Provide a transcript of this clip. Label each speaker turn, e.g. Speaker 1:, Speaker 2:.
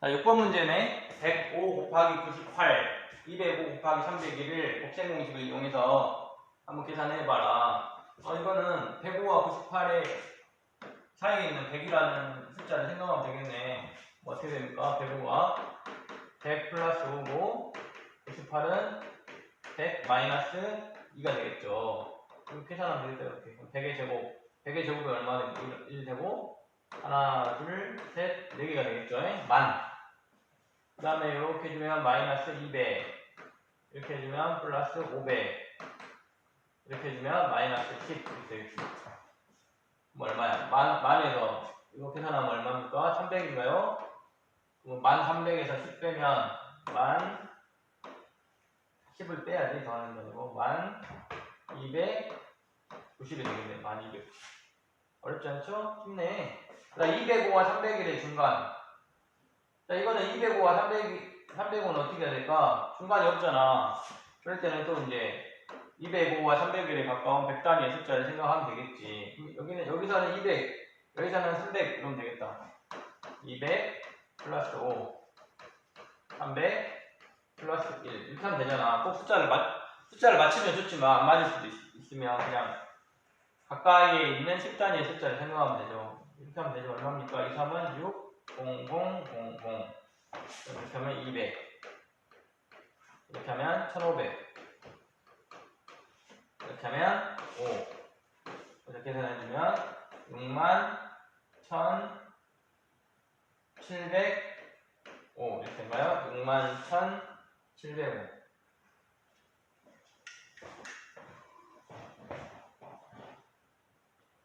Speaker 1: 자, 6번 문제네. 105 곱하기 98, 205 곱하기 301을 곱셈 공식을 이용해서 한번 계산해봐라. 어, 이거는 105와 98의 사이에 있는 100이라는 숫자를 생각하면 되겠네. 뭐 어떻게 됩니까? 105가 100 플러스 5고 98은 100 마이너스 2가 되겠죠. 이렇게 계산하면 되겠다. 이렇게. 그럼 100의 제곱. 100의 제곱이 얼마 되니까 1 제곱. 하나, 둘, 셋, 네 개가 되겠죠. 만. 그 다음에 이렇게 해주면 마이너스 200. 이렇게 해주면 플러스 500. 이렇게 해주면 마이너스 10. 이렇게 되겠습니다. 뭐 얼마야? 만, 만에서 이거 계산하면 얼마입니까? 300인가요? 그럼 만 300에서 10 빼면 만 10을 빼야지 더하는 게 아니고 만 290이 되겠네. 만 200. 어렵지 않죠? 쉽네. 자, 205와 301의 중간. 자, 이거는 205와 300, 305는 어떻게 해야 될까? 중간이 없잖아. 그럴 때는 또 이제 205와 301에 가까운 100단위의 숫자를 생각하면 되겠지. 여기는, 여기서는 200, 여기서는 300, 이러면 되겠다. 200 플러스 5, 300 플러스 1. 이렇게 하면 되잖아. 꼭 숫자를 맞, 숫자를 맞추면 좋지만 안 맞을 수도 있, 으면 그냥 가까이에 있는 10단위의 숫자를 생각하면 되죠. 이렇게 하면 되죠. 얼마입니까? 2, 3은 6, 0, 0, 0, 0. 이렇게 하면 200. 이렇게 하면 1500. 이렇게 하면 5. 이렇게 계산해주면 6만 1705. 이렇게 된가요? 6만 1705.